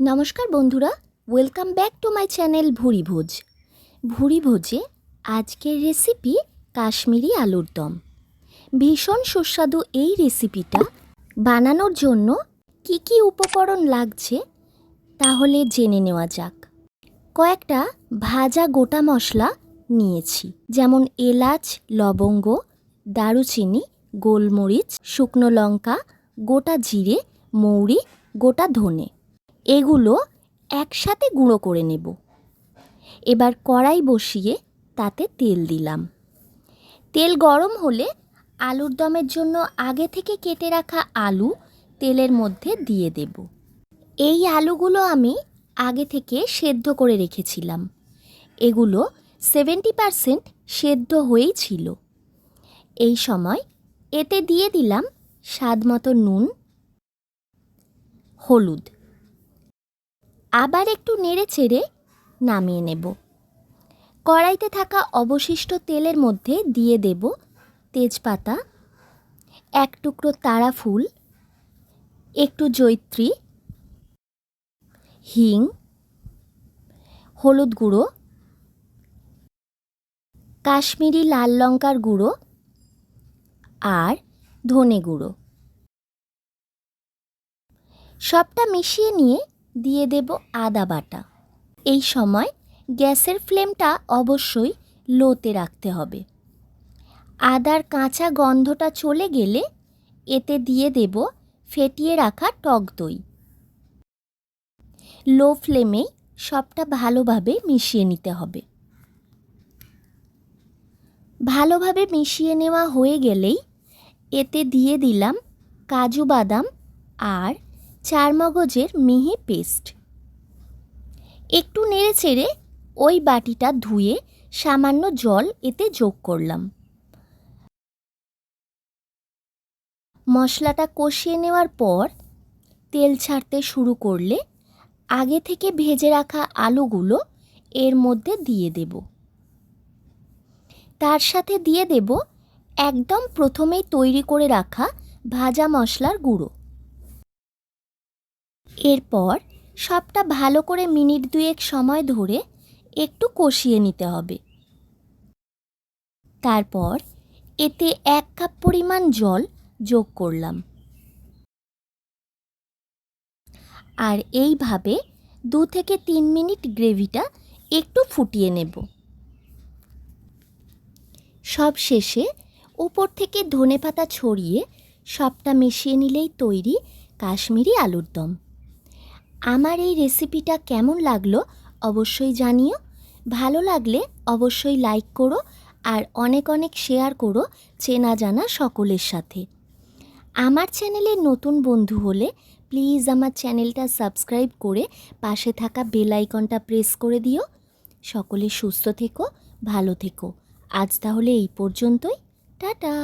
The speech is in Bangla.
নমস্কার বন্ধুরা welcome back to my channel ভুরি ভোজ। ভুরি ভোজে আজকের রেসিপি কাশ্মীরি আলুর দম। ভীষণ সুস্বাদু এই রেসিপিটা বানানোর জন্য কি কি উপকরণ লাগছে তাহলে জেনে নেওয়া যাক। কয়েকটা ভাজা গোটা মশলা নিয়েছি, যেমন এলাচ, লবঙ্গ, দারুচিনি, গোলমরিচ, শুকনো লঙ্কা, গোটা জিরে, মৌরি, গোটা ধনে। এগুলো একসাথে গুঁড়ো করে নেব। এবার কড়াই বসিয়ে তাতে তেল দিলাম। তেল গরম হলে আলুর দমের জন্য আগে থেকে কেটে রাখা আলু তেলের মধ্যে দিয়ে দেব। এই আলুগুলো আমি আগে থেকে সেদ্ধ করে রেখেছিলাম। এগুলো সেভেন্টি পারসেন্ট সেদ্ধ হয়েই ছিল। এই সময় এতে দিয়ে দিলাম স্বাদ মতো নুন, হলুদ। আবার একটু নেড়ে চেড়ে নামিয়ে নেব। কড়াইতে থাকা অবশিষ্ট তেলের মধ্যে দিয়ে দেব তেজপাতা, এক টুকরো তারা ফুল, একটু জৈত্রী হিং, হলুদ গুঁড়ো, কাশ্মীরি লাল লঙ্কার গুঁড়ো আর ধনে গুঁড়ো। সবটা মিশিয়ে নিয়ে দিয়ে দেব আদা বাটা। এই সময় গ্যাসের ফ্লেমটা অবশ্যই লোতে রাখতে হবে। আদার কাঁচা গন্ধটা চলে গেলে এতে দিয়ে দেব ফেটিয়ে রাখা টক দই। লো ফ্লেমেই সবটা ভালোভাবে মিশিয়ে নিতে হবে। ভালোভাবে মিশিয়ে নেওয়া হয়ে গেলেই এতে দিয়ে দিলাম কাজু বাদাম আর চারমগজের মিহি পেস্ট। একটু নেড়ে চেড়ে ওই বাটিটা ধুয়ে সামান্য জল এতে যোগ করলাম। মশলাটা কষিয়ে নেওয়ার পর তেল ছাড়তে শুরু করলে আগে থেকে ভেজে রাখা আলুগুলো এর মধ্যে দিয়ে দেব। তার সাথে দিয়ে দেব একদম প্রথমেই তৈরি করে রাখা ভাজা মশলার গুঁড়ো। এরপর সবটা ভালো করে মিনিট দুয়েক সময় ধরে একটু কষিয়ে নিতে হবে। তারপর এতে এক কাপ পরিমাণ জল যোগ করলাম। আর এইভাবে দু থেকে তিন মিনিট গ্রেভিটা একটু ফুটিয়ে নেব। সব শেষে উপর থেকে ধনেপাতা ছড়িয়ে সবটা মিশিয়ে নিলেই তৈরি কাশ্মীরি আলুর দম। আমার এই রেসিপিটা কেমন লাগল অবশ্যই জানিও। ভালো লাগলে অবশ্যই লাইক করো আর অনেক অনেক শেয়ার করো চেনা জানা সকলের সাথে। আমার চ্যানেলে নতুন বন্ধু হলে প্লিজ আমার চ্যানেলটা সাবস্ক্রাইব করে পাশে থাকা বেল আইকনটা প্রেস করে দিও। সকলে সুস্থ থেকো, ভালো থেকো। আজ তাহলে এই পর্যন্তই। টাটা!